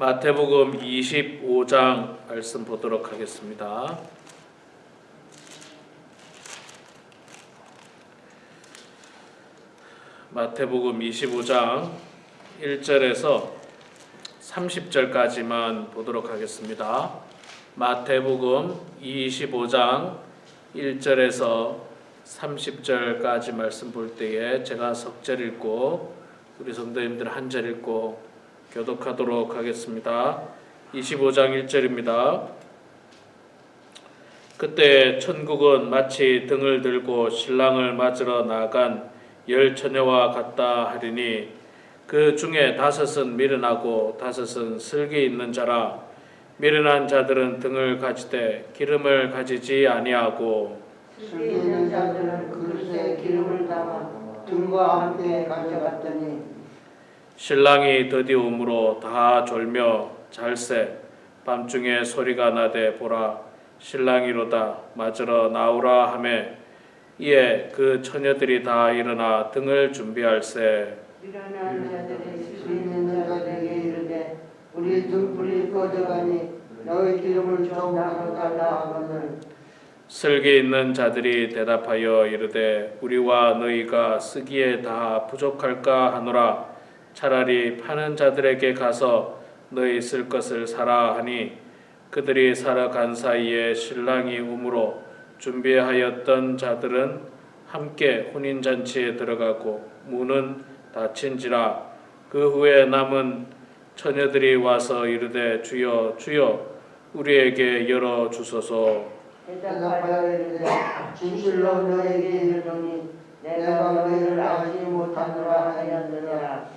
마태복음 25장 말씀 보도록 하겠습니다. 마태복음 25장 1절에서 30절까지만 보도록 하겠습니다. 마태복음 25장 1절에서 30절까지 말씀 볼 때에 제가 석절 읽고 우리 성도님들 한 절 읽고 교독하도록 하겠습니다. 25장 1절입니다. 그때 천국은 마치 등을 들고 신랑을 맞으러 나간 열 처녀와 같다 하리니 그 중에 다섯은 미련하고 다섯은 슬기 있는 자라 미련한 자들은 등을 가지되 기름을 가지지 아니하고 슬기 있는 자들은 그릇에 기름을 담아 등과 함께 가져갔더니 신랑이 드디움으로 다 졸며 잘새 밤중에 소리가 나되 보라 신랑이로다 맞으러 나오라 하매. 이에 그 처녀들이 다 일어나 등을 준비할세. 미련한 자들이 슬기 있는 자들에게 이르되 우리 등불이 꺼져가니 너희 기름을 좀 나눠달라 하거늘. 슬기 있는 자들이 대답하여 이르되 우리와 너희가 쓰기에 다 부족할까 하노라 차라리 파는 자들에게 가서 너희 쓸 것을 사라 하니 그들이 사러 간 사이에 신랑이 우므로 준비하였던 자들은 함께 혼인 잔치에 들어가고 문은 닫힌지라 그 후에 남은 처녀들이 와서 이르되 주여 주여 우리에게 열어 주소서. 대답하여 이르되 진실로 너에게 이르노니 내가 너희를 알지 못하노라 하였느니라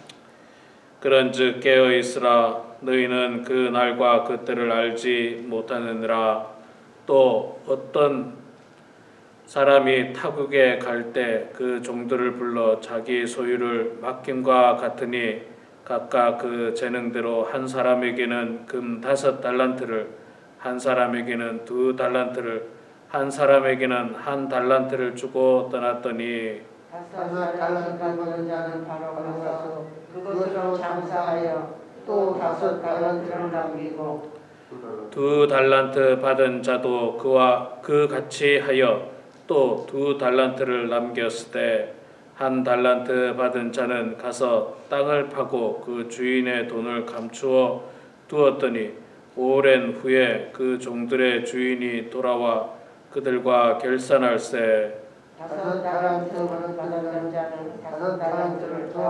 그런즉 깨어 있으라. 너희는 그 날과 그때를 알지 못하느니라. 또 어떤 사람이 타국에 갈 때 그 종들을 불러 자기 소유를 맡김과 같으니 각각 그 재능대로 한 사람에게는 금 다섯 달란트를 한 사람에게는 두 달란트를 한 사람에게는 한 달란트를 주고 떠났더니 다섯 달란트 받은 자는 바로 가서 그것으로 장사하여 또 다섯 달란트를 남기고 두 달란트 받은 자도 그와 그 같이 하여 또 두 달란트를 남겼으되 한 달란트 받은 자는 가서 땅을 파고 그 주인의 돈을 감추어 두었더니 오랜 후에 그 종들의 주인이 돌아와 그들과 결산할세. 다섯 달란트 받은 자는 다섯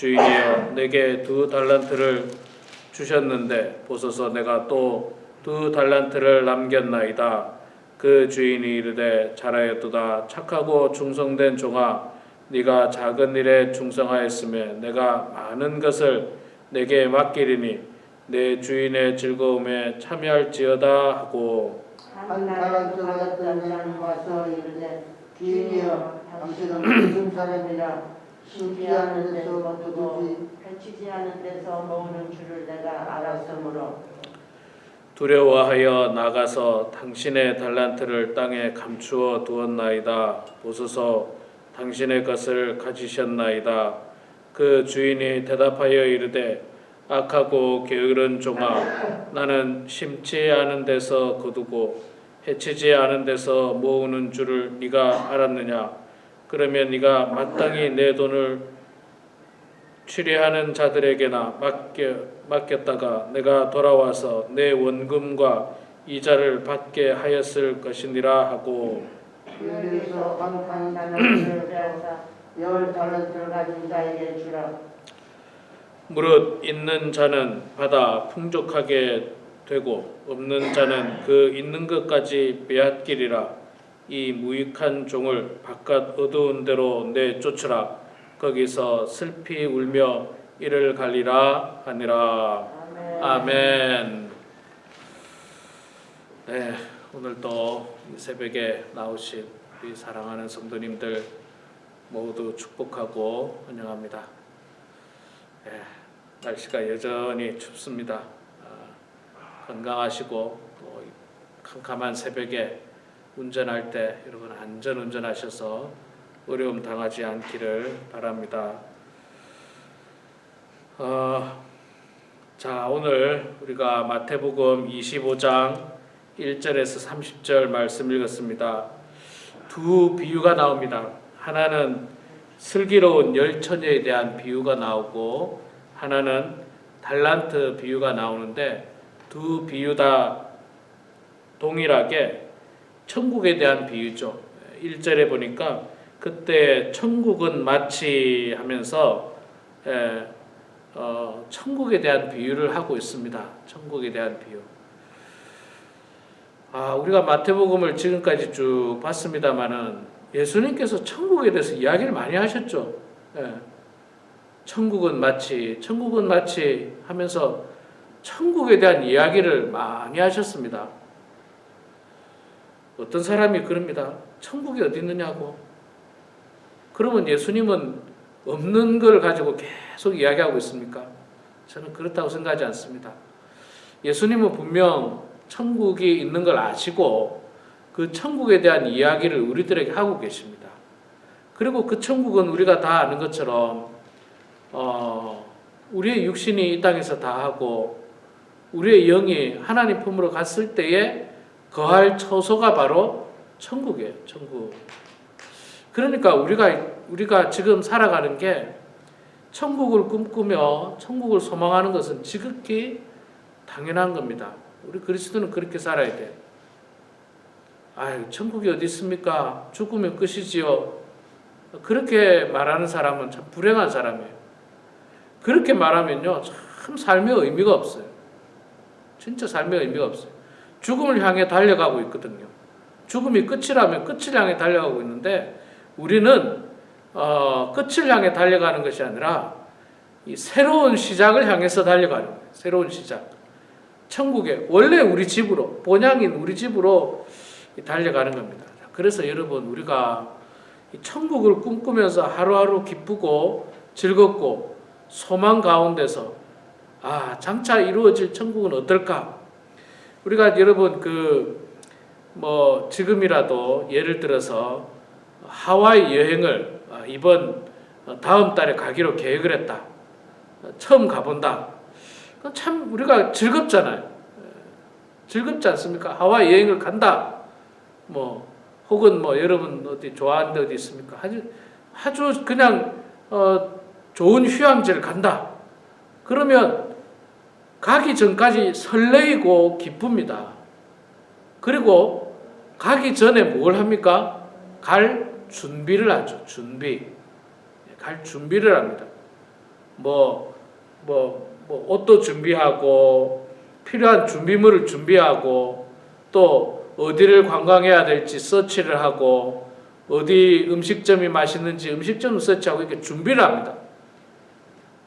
주인이여 내게 두 달란트를 주셨는데 보소서 내가 또 두 달란트를 남겼나이다. 그 주인이 이르되 잘하였도다. 착하고 충성된 종아 네가 작은 일에 충성하였으며 내가 많은 것을 내게 맡기리니 내 주인의 즐거움에 참여할지어다 하고. 한 달란트 받았던 자는 와서 이르되 주인이여 당신은 무슨 사람이라 신기하는 데서 거두지 해치지 않은 데서 모으는 줄을 내가 알았으므로 두려워하여 나가서 당신의 달란트를 땅에 감추어 두었나이다. 보소서 당신의 것을 가지셨나이다. 그 주인이 대답하여 이르되 악하고 게으른 종아 나는 심지 않은 데서 거두고 해치지 않은 데서 모으는 줄을 네가 알았느냐 그러면 네가 마땅히 내 돈을 취리하는 자들에게나 맡겨, 맡겼다가 내가 돌아와서 내 원금과 이자를 받게 하였을 것이니라 하고. 주인께서 한한 달란트를 빼앗아 열 달란트를 가진 자에게 주라. 무릇 있는 자는 받아 풍족하게 되고 없는 자는 그 있는 것까지 빼앗기리라 이 무익한 종을 바깥 어두운 데로 내쫓으라 거기서 슬피 울며 이를 갈리라 하니라 아멘. 네, 오늘 또이 새벽에 나오신 우리 사랑하는 성도님들 모두 축복하고 환영합니다. 네, 날씨가 여전히 춥습니다. 아, 건강하시고 또이 캄캄한 새벽에 운전할 때 여러분 안전 운전하셔서 어려움 당하지 않기를 바랍니다. 어, 자 오늘 우리가 마태복음 25장 1절에서 30절 말씀 읽었습니다. 두 비유가 나옵니다. 하나는 슬기로운 열 처녀에 대한 비유가 나오고 하나는 달란트 비유가 나오는데 두 비유 다 동일하게 천국에 대한 비유죠. 1절에 보니까 그때 천국은 마치 하면서 에, 어, 천국에 대한 비유를 하고 있습니다. 천국에 대한 비유. 아, 우리가 마태복음을 지금까지 쭉 봤습니다만은 예수님께서 천국에 대해서 이야기를 많이 하셨죠. 예. 천국은 마치, 천국은 마치 하면서 천국에 대한 이야기를 많이 하셨습니다. 어떤 사람이 그럽니다. 천국이 어디 있느냐고. 그러면 예수님은 없는 걸 가지고 계속 이야기하고 있습니까? 저는 그렇다고 생각하지 않습니다. 예수님은 분명 천국이 있는 걸 아시고 그 천국에 대한 이야기를 우리들에게 하고 계십니다. 그리고 그 천국은 우리가 다 아는 것처럼 어, 우리의 육신이 이 땅에서 다 하고 우리의 영이 하나님 품으로 갔을 때에 거할 처소가 바로 천국이에요. 천국. 그러니까 우리가 우리가 지금 살아가는 게 천국을 꿈꾸며 천국을 소망하는 것은 지극히 당연한 겁니다. 우리 그리스도는 그렇게 살아야 돼. 아유, 천국이 어디 있습니까? 죽으면 끝이지요. 그렇게 말하는 사람은 참 불행한 사람이에요. 그렇게 말하면요, 참 삶의 의미가 없어요. 진짜 삶의 의미가 없어요. 죽음을 향해 달려가고 있거든요. 죽음이 끝이라면 끝을 향해 달려가고 있는데 우리는 어, 끝을 향해 달려가는 것이 아니라 이 새로운 시작을 향해서 달려가는 거예요. 새로운 시작. 천국에 원래 우리 집으로 본향인 우리 집으로 달려가는 겁니다. 그래서 여러분 우리가 이 천국을 꿈꾸면서 하루하루 기쁘고 즐겁고 소망 가운데서 아 장차 이루어질 천국은 어떨까? 우리가 여러분 그 뭐 지금이라도 예를 들어서 하와이 여행을 아, 이번 어, 다음 달에 가기로 계획을 했다. 어, 처음 가본다. 참 우리가 즐겁잖아요. 즐겁지 않습니까? 하와이 여행을 간다. 뭐 혹은 뭐 여러분 어디 좋아하는 데 어디 있습니까? 아주 아주 그냥 어, 좋은 휴양지를 간다. 그러면 가기 전까지 설레이고 기쁩니다. 그리고 가기 전에 뭘 합니까? 갈 준비를 하죠. 준비. 갈 준비를 합니다. 뭐, 뭐, 뭐 옷도 준비하고 필요한 준비물을 준비하고 또 어디를 관광해야 될지 서치를 하고 어디 음식점이 맛있는지 음식점 서치하고 이렇게 준비를 합니다.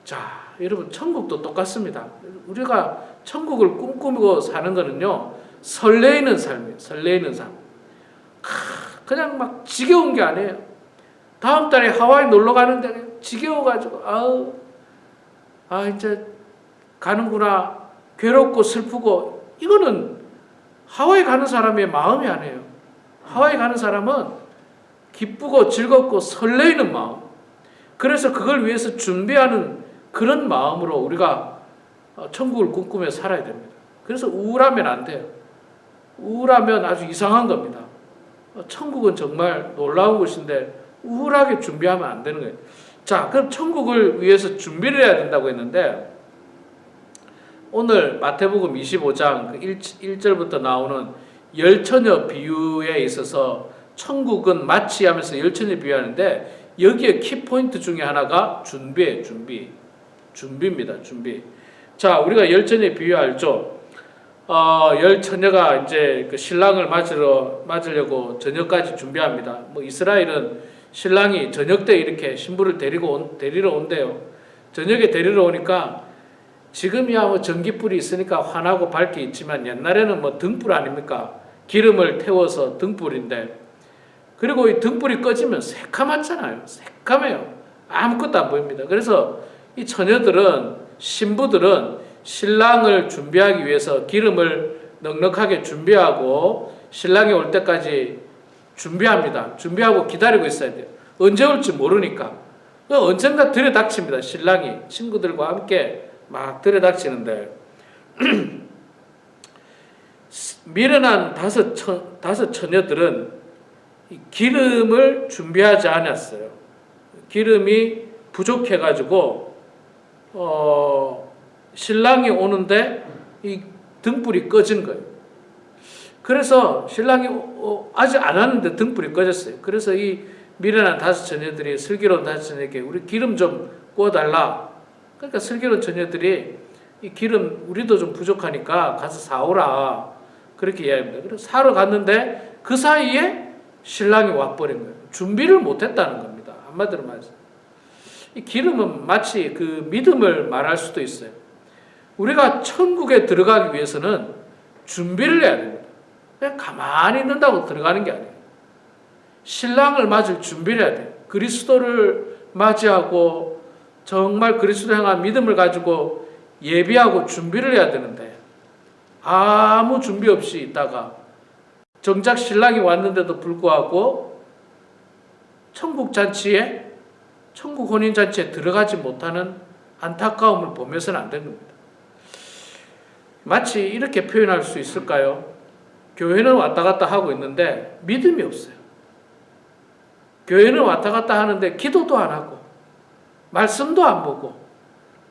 자, 여러분 천국도 똑같습니다. 우리가 천국을 꿈꾸고 사는 거는요 설레이는 삶이에요. 설레이는 삶. 크, 그냥 막 지겨운 게 아니에요. 다음 달에 하와이 놀러 가는데 지겨워가지고 아우 아 이제 가는구나 괴롭고 슬프고 이거는 하와이 가는 사람의 마음이 아니에요. 하와이 가는 사람은 기쁘고 즐겁고 설레이는 마음. 그래서 그걸 위해서 준비하는 그런 마음으로 우리가 어, 천국을 꿈꾸며 살아야 됩니다. 그래서 우울하면 안 돼요. 우울하면 아주 이상한 겁니다. 어, 천국은 정말 놀라운 곳인데 우울하게 준비하면 안 되는 거예요. 자, 그럼 천국을 위해서 준비를 해야 된다고 했는데 오늘 마태복음 25장 그 1, 1절부터 나오는 열처녀 비유에 있어서 천국은 마치 하면서 열처녀 비유하는데 여기에 키포인트 중에 하나가 준비예요, 준비. 준비입니다, 준비. 자, 우리가 열처녀 비유 알죠? 어, 열 처녀가 이제 그 신랑을 맞으러, 맞으려고 저녁까지 준비합니다. 뭐 이스라엘은 신랑이 저녁 때 이렇게 신부를 데리고 온, 데리러 온대요. 저녁에 데리러 오니까 지금이야 뭐 전기불이 있으니까 환하고 밝게 있지만 옛날에는 뭐 등불 아닙니까? 기름을 태워서 등불인데 그리고 이 등불이 꺼지면 새카맣잖아요. 새카매요. 아무것도 안 보입니다. 그래서 이 처녀들은 신부들은 신랑을 준비하기 위해서 기름을 넉넉하게 준비하고 신랑이 올 때까지 준비합니다. 준비하고 기다리고 있어야 돼요. 언제 올지 모르니까. 그 언젠가 들여닥칩니다. 신랑이 친구들과 함께 막 들여닥치는데 미련한 다섯 처, 다섯 처녀들은 이 기름을 준비하지 않았어요. 기름이 부족해가지고 어, 신랑이 오는데 이 등불이 꺼진 거예요. 그래서 신랑이 어, 아직 안 왔는데 등불이 꺼졌어요. 그래서 이 미련한 다섯 처녀들이 슬기로운 다섯 처녀에게 우리 기름 좀 구워달라. 그러니까 슬기로운 처녀들이 이 기름 우리도 좀 부족하니까 가서 사오라. 그렇게 이야기합니다. 그래서 사러 갔는데 그 사이에 신랑이 와버린 거예요. 준비를 못했다는 겁니다. 한마디로 말해서. 이 기름은 마치 그 믿음을 말할 수도 있어요. 우리가 천국에 들어가기 위해서는 준비를 해야 됩니다. 그냥 가만히 있는다고 들어가는 게 아니에요. 신랑을 맞을 준비를 해야 돼요. 그리스도를 맞이하고 정말 그리스도 향한 믿음을 가지고 예비하고 준비를 해야 되는데 아무 준비 없이 있다가 정작 신랑이 왔는데도 불구하고 천국 잔치에 천국 혼인 잔치에 들어가지 못하는 안타까움을 보면서는 안 되는 겁니다. 마치 이렇게 표현할 수 있을까요? 교회는 왔다 갔다 하고 있는데 믿음이 없어요. 교회는 왔다 갔다 하는데 기도도 안 하고 말씀도 안 보고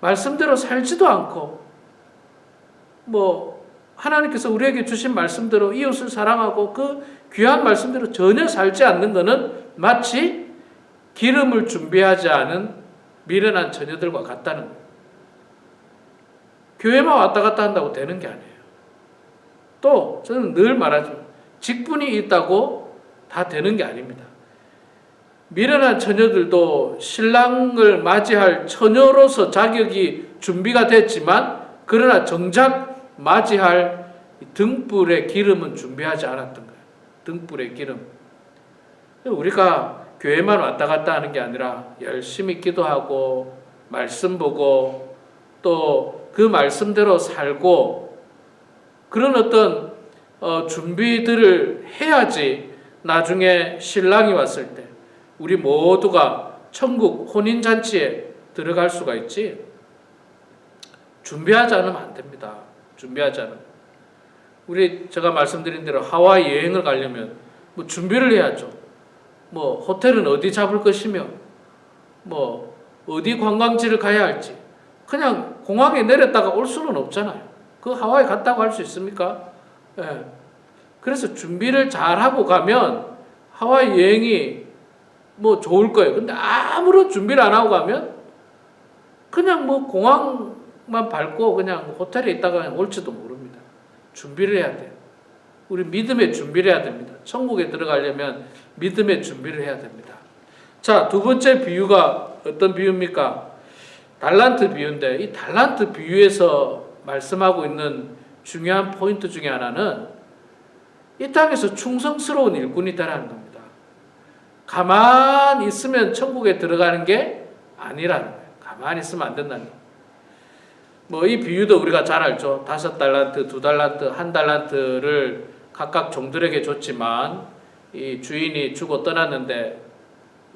말씀대로 살지도 않고 뭐 하나님께서 우리에게 주신 말씀대로 이웃을 사랑하고 그 귀한 말씀대로 전혀 살지 않는 것은 마치 기름을 준비하지 않은 미련한 처녀들과 같다는. 교회만 왔다 갔다 한다고 되는 게 아니에요. 또 저는 늘 말하죠. 직분이 있다고 다 되는 게 아닙니다. 미련한 처녀들도 신랑을 맞이할 처녀로서 자격이 준비가 됐지만 그러나 정작 맞이할 등불의 기름은 준비하지 않았던 거예요. 등불의 기름. 우리가 교회만 왔다 갔다 하는 게 아니라 열심히 기도하고 말씀 보고 또 그 말씀대로 살고 그런 어떤 어, 준비들을 해야지 나중에 신랑이 왔을 때 우리 모두가 천국 혼인 잔치에 들어갈 수가 있지. 준비하지 않으면 안 됩니다. 준비하지 않으면. 우리 제가 말씀드린 대로 하와이 여행을 가려면 뭐 준비를 해야죠. 뭐 호텔은 어디 잡을 것이며 뭐 어디 관광지를 가야 할지 그냥 공항에 내렸다가 올 수는 없잖아요. 그 하와이 갔다고 할 수 있습니까? 예. 그래서 준비를 잘 하고 가면 하와이 여행이 뭐 좋을 거예요. 근데 아무런 준비를 안 하고 가면 그냥 뭐 공항만 밟고 그냥 호텔에 있다가 올지도 모릅니다. 준비를 해야 돼요. 우리 믿음의 준비를 해야 됩니다. 천국에 들어가려면 믿음의 준비를 해야 됩니다. 자, 두 번째 비유가 어떤 비유입니까? 달란트 비유인데 이 달란트 비유에서 말씀하고 있는 중요한 포인트 중에 하나는 이 땅에서 충성스러운 일꾼이다라는 겁니다. 가만히 있으면 천국에 들어가는 게 아니라는 거예요. 가만히 있으면 안 된다는 거예요. 뭐이 비유도 우리가 잘 알죠. 다섯 달란트, 두 달란트, 한 달란트를 각각 종들에게 줬지만 이 주인이 주고 떠났는데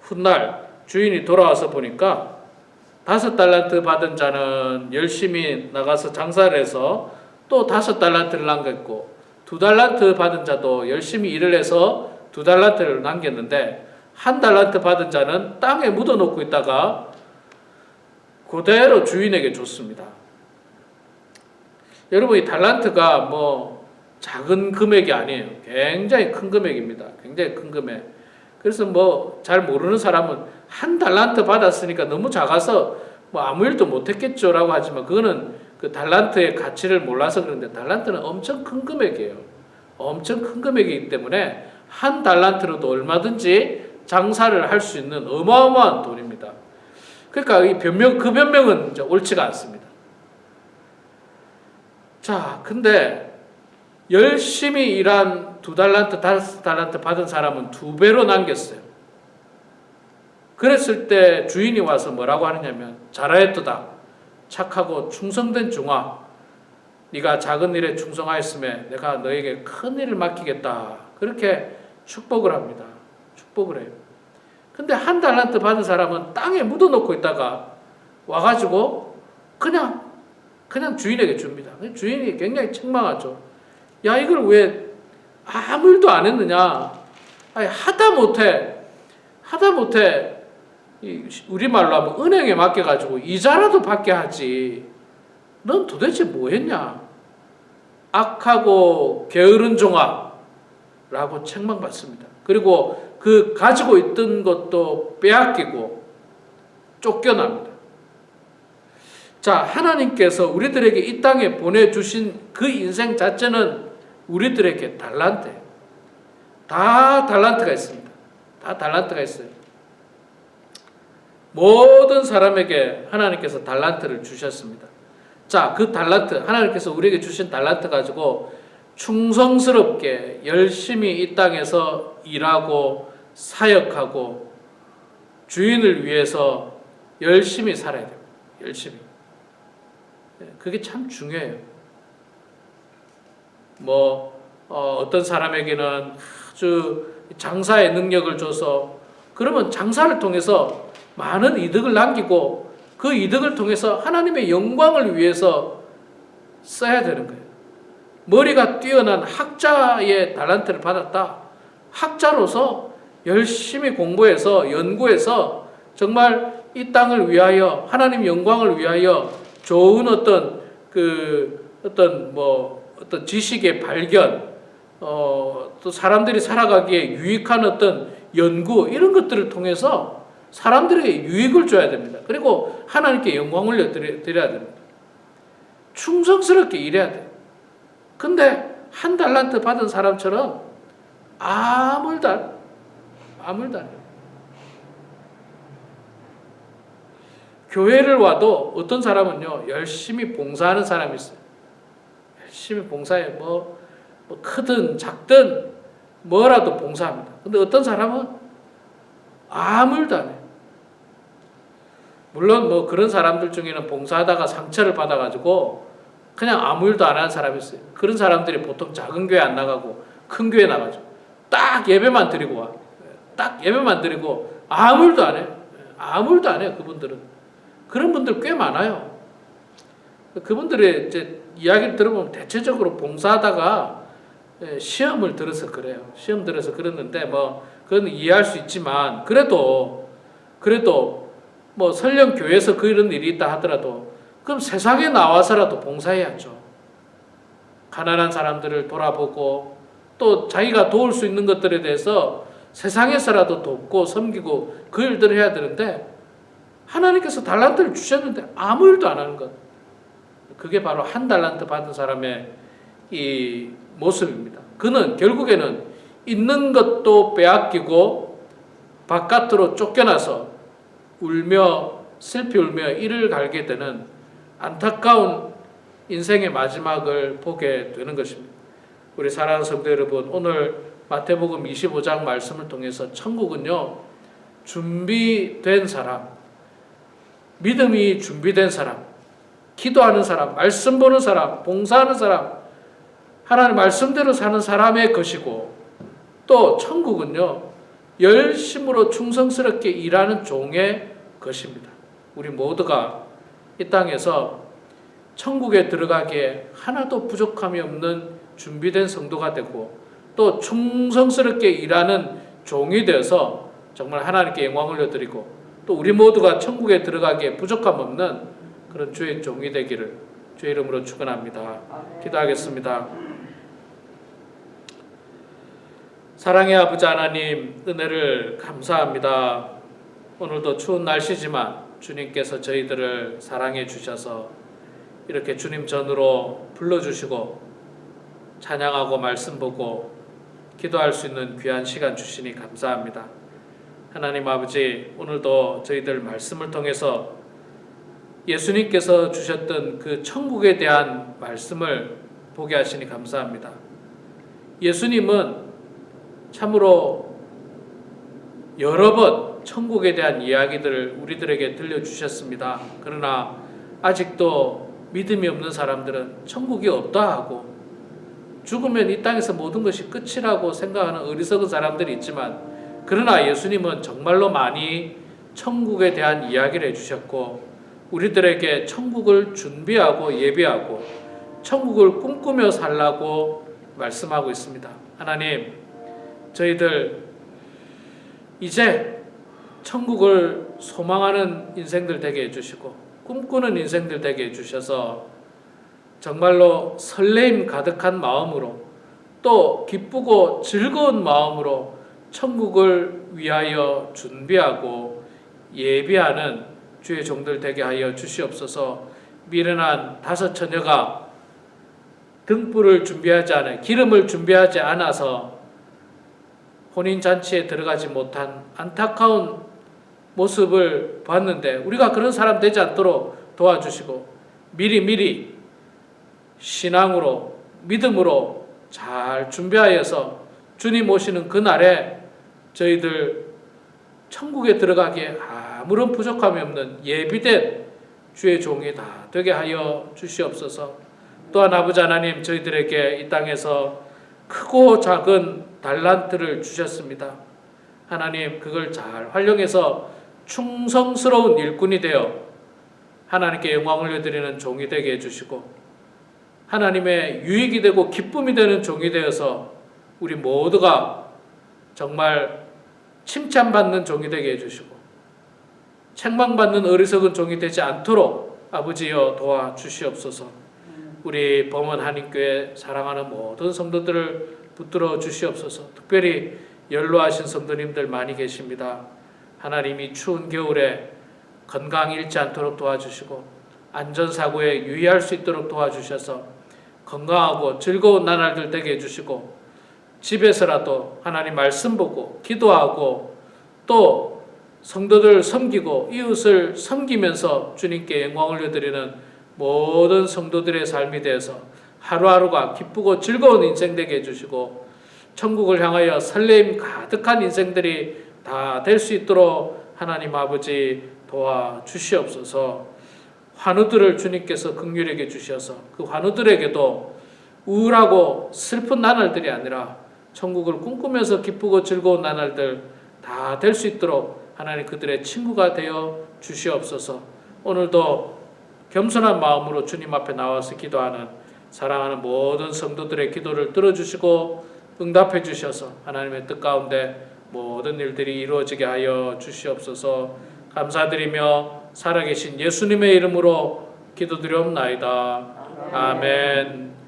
훗날 주인이 돌아와서 보니까 다섯 달란트 받은 자는 열심히 나가서 장사를 해서 또 다섯 달란트를 남겼고 두 달란트 받은 자도 열심히 일을 해서 두 달란트를 남겼는데 한 달란트 받은 자는 땅에 묻어놓고 있다가 그대로 주인에게 줬습니다. 여러분 이 달란트가 뭐 작은 금액이 아니에요. 굉장히 큰 금액입니다. 굉장히 큰 금액. 그래서 뭐 잘 모르는 사람은 한 달란트 받았으니까 너무 작아서 뭐 아무 일도 못했겠죠라고 하지만 그거는 그 달란트의 가치를 몰라서 그런데 달란트는 엄청 큰 금액이에요. 엄청 큰 금액이기 때문에 한 달란트로도 얼마든지 장사를 할 수 있는 어마어마한 돈입니다. 그러니까 이 변명 그 변명은 옳지가 않습니다. 자, 근데 열심히 일한 두 달란트, 다섯 달란트 받은 사람은 두 배로 남겼어요. 그랬을 때 주인이 와서 뭐라고 하느냐면 잘하였도다. 착하고 충성된 중아. 네가 작은 일에 충성하였음에 내가 너에게 큰 일을 맡기겠다. 그렇게 축복을 합니다. 축복을 해요. 근데 한 달란트 받은 사람은 땅에 묻어놓고 있다가 와가지고 그냥 그냥 주인에게 줍니다. 주인이 굉장히 책망하죠. 야 이걸 왜 아무 일도 안 했느냐? 아니 하다 못해 하다 못해 우리 말로 하면 은행에 맡겨가지고 이자라도 받게 하지. 넌 도대체 뭐 했냐? 악하고 게으른 종아라고 책망받습니다. 그리고 그 가지고 있던 것도 빼앗기고 쫓겨납니다. 자, 하나님께서 우리들에게 이 땅에 보내주신 그 인생 자체는 우리들에게 달란트예요. 다 달란트가 있습니다. 다 달란트가 있어요. 모든 사람에게 하나님께서 달란트를 주셨습니다. 자, 그 달란트, 하나님께서 우리에게 주신 달란트 가지고 충성스럽게 열심히 이 땅에서 일하고 사역하고 주인을 위해서 열심히 살아야 됩니다. 열심히. 네, 그게 참 중요해요. 뭐 어, 어떤 사람에게는 아주 장사의 능력을 줘서 그러면 장사를 통해서 많은 이득을 남기고 그 이득을 통해서 하나님의 영광을 위해서 써야 되는 거예요. 머리가 뛰어난 학자의 달란트를 받았다. 학자로서 열심히 공부해서 연구해서 정말 이 땅을 위하여 하나님 영광을 위하여 좋은 어떤 그 어떤 뭐 어떤 지식의 발견 어, 또 사람들이 살아가기에 유익한 어떤 연구 이런 것들을 통해서 사람들에게 유익을 줘야 됩니다. 그리고 하나님께 영광 올려드려야 됩니다. 충성스럽게 일해야 돼요. 근데 한 달란트 받은 사람처럼 아무 일도 안, 아무 일도 안. 교회를 와도 어떤 사람은요, 열심히 봉사하는 사람이 있어요. 열심히 봉사해. 뭐, 뭐 크든 작든 뭐라도 봉사합니다. 근데 어떤 사람은 아무 일도 안 해요. 물론 뭐 그런 사람들 중에는 봉사하다가 상처를 받아가지고 그냥 아무 일도 안 하는 사람이 있어요. 그런 사람들이 보통 작은 교회 안 나가고 큰 교회 나가죠. 딱 예배만 드리고 와. 딱 예배만 드리고 아무 일도 안 해요. 아무 일도 안 해요. 그분들은. 그런 분들 꽤 많아요. 그분들의 이제 이야기를 들어보면 대체적으로 봉사하다가 예, 시험을 들어서 그래요. 시험 들어서 그랬는데 뭐 그건 이해할 수 있지만 그래도 그래도 뭐 설령 교회에서 그런 일이 있다 하더라도 그럼 세상에 나와서라도 봉사해야죠. 가난한 사람들을 돌아보고 또 자기가 도울 수 있는 것들에 대해서 세상에서라도 돕고 섬기고 그 일들을 해야 되는데 하나님께서 달란트를 주셨는데 아무 일도 안 하는 것. 그게 바로 한 달란트 받은 사람의 이 모습입니다. 그는 결국에는 있는 것도 빼앗기고 바깥으로 쫓겨나서 울며 슬피 울며 이를 갈게 되는 안타까운 인생의 마지막을 보게 되는 것입니다. 우리 사랑하는 성도 여러분, 오늘 마태복음 25장 말씀을 통해서 천국은요, 준비된 사람, 믿음이 준비된 사람, 기도하는 사람, 말씀 보는 사람, 봉사하는 사람, 하나님 말씀대로 사는 사람의 것이고, 또 천국은요, 열심으로 충성스럽게 일하는 종의 것입니다. 우리 모두가 이 땅에서 천국에 들어가기에 하나도 부족함이 없는 준비된 성도가 되고 또 충성스럽게 일하는 종이 되어서 정말 하나님께 영광을 올려드리고 또 우리 모두가 천국에 들어가기에 부족함 없는 그런 주의 종이 되기를 주의 이름으로 축원합니다. 기도하겠습니다. 사랑의 아버지 하나님 은혜를 감사합니다. 오늘도 추운 날씨지만 주님께서 저희들을 사랑해 주셔서 이렇게 주님 전으로 불러주시고 찬양하고 말씀 보고 기도할 수 있는 귀한 시간 주시니 감사합니다. 하나님 아버지 오늘도 저희들 말씀을 통해서 예수님께서 주셨던 그 천국에 대한 말씀을 보게 하시니 감사합니다. 예수님은 참으로 여러 번 천국에 대한 이야기들을 우리들에게 들려주셨습니다. 그러나 아직도 믿음이 없는 사람들은 천국이 없다 하고 죽으면 이 땅에서 모든 것이 끝이라고 생각하는 어리석은 사람들이 있지만 그러나 예수님은 정말로 많이 천국에 대한 이야기를 해주셨고 우리들에게 천국을 준비하고 예비하고 천국을 꿈꾸며 살라고 말씀하고 있습니다. 하나님, 저희들 이제 천국을 소망하는 인생들 되게 해주시고 꿈꾸는 인생들 되게 해주셔서 정말로 설레임 가득한 마음으로 또 기쁘고 즐거운 마음으로 천국을 위하여 준비하고 예비하는 주의 종들 되게 하여 주시옵소서. 미련한 다섯 처녀가 등불을 준비하지 않아 기름을 준비하지 않아서 혼인 잔치에 들어가지 못한 안타까운 모습을 봤는데 우리가 그런 사람 되지 않도록 도와주시고 미리 미리 신앙으로 믿음으로 잘 준비하여서 주님 오시는 그날에 저희들 천국에 들어가기에 아무런 부족함이 없는 예비된 주의 종이 다 되게 하여 주시옵소서. 또한 아버지 하나님 저희들에게 이 땅에서 크고 작은 달란트를 주셨습니다. 하나님 그걸 잘 활용해서 충성스러운 일꾼이 되어 하나님께 영광을 올려드리는 종이 되게 해주시고 하나님의 유익이 되고 기쁨이 되는 종이 되어서 우리 모두가 정말 칭찬받는 종이 되게 해주시고 책망받는 어리석은 종이 되지 않도록 아버지여 도와주시옵소서. 우리 범원 한인교회 사랑하는 모든 성도들을 붙들어 주시옵소서. 특별히 연로하신 성도님들 많이 계십니다. 하나님이 추운 겨울에 건강 잃지 않도록 도와주시고 안전사고에 유의할 수 있도록 도와주셔서 건강하고 즐거운 나날들 되게 해주시고 집에서라도 하나님 말씀 보고 기도하고 또 성도들 섬기고 이웃을 섬기면서 주님께 영광을 올려드리는 모든 성도들의 삶이 되어서 하루하루가 기쁘고 즐거운 인생 되게 해주시고 천국을 향하여 설레임 가득한 인생들이 다 될 수 있도록 하나님 아버지 도와 주시옵소서. 환우들을 주님께서 극률하게 주셔서 그 환우들에게도 우울하고 슬픈 나날들이 아니라 천국을 꿈꾸면서 기쁘고 즐거운 나날들 다 될 수 있도록 하나님 그들의 친구가 되어 주시옵소서. 오늘도 겸손한 마음으로 주님 앞에 나와서 기도하는 사랑하는 모든 성도들의 기도를 들어주시고 응답해 주셔서 하나님의 뜻 가운데 모든 일들이 이루어지게 하여 주시옵소서. 감사드리며 살아계신 예수님의 이름으로 기도드리옵나이다. 아멘.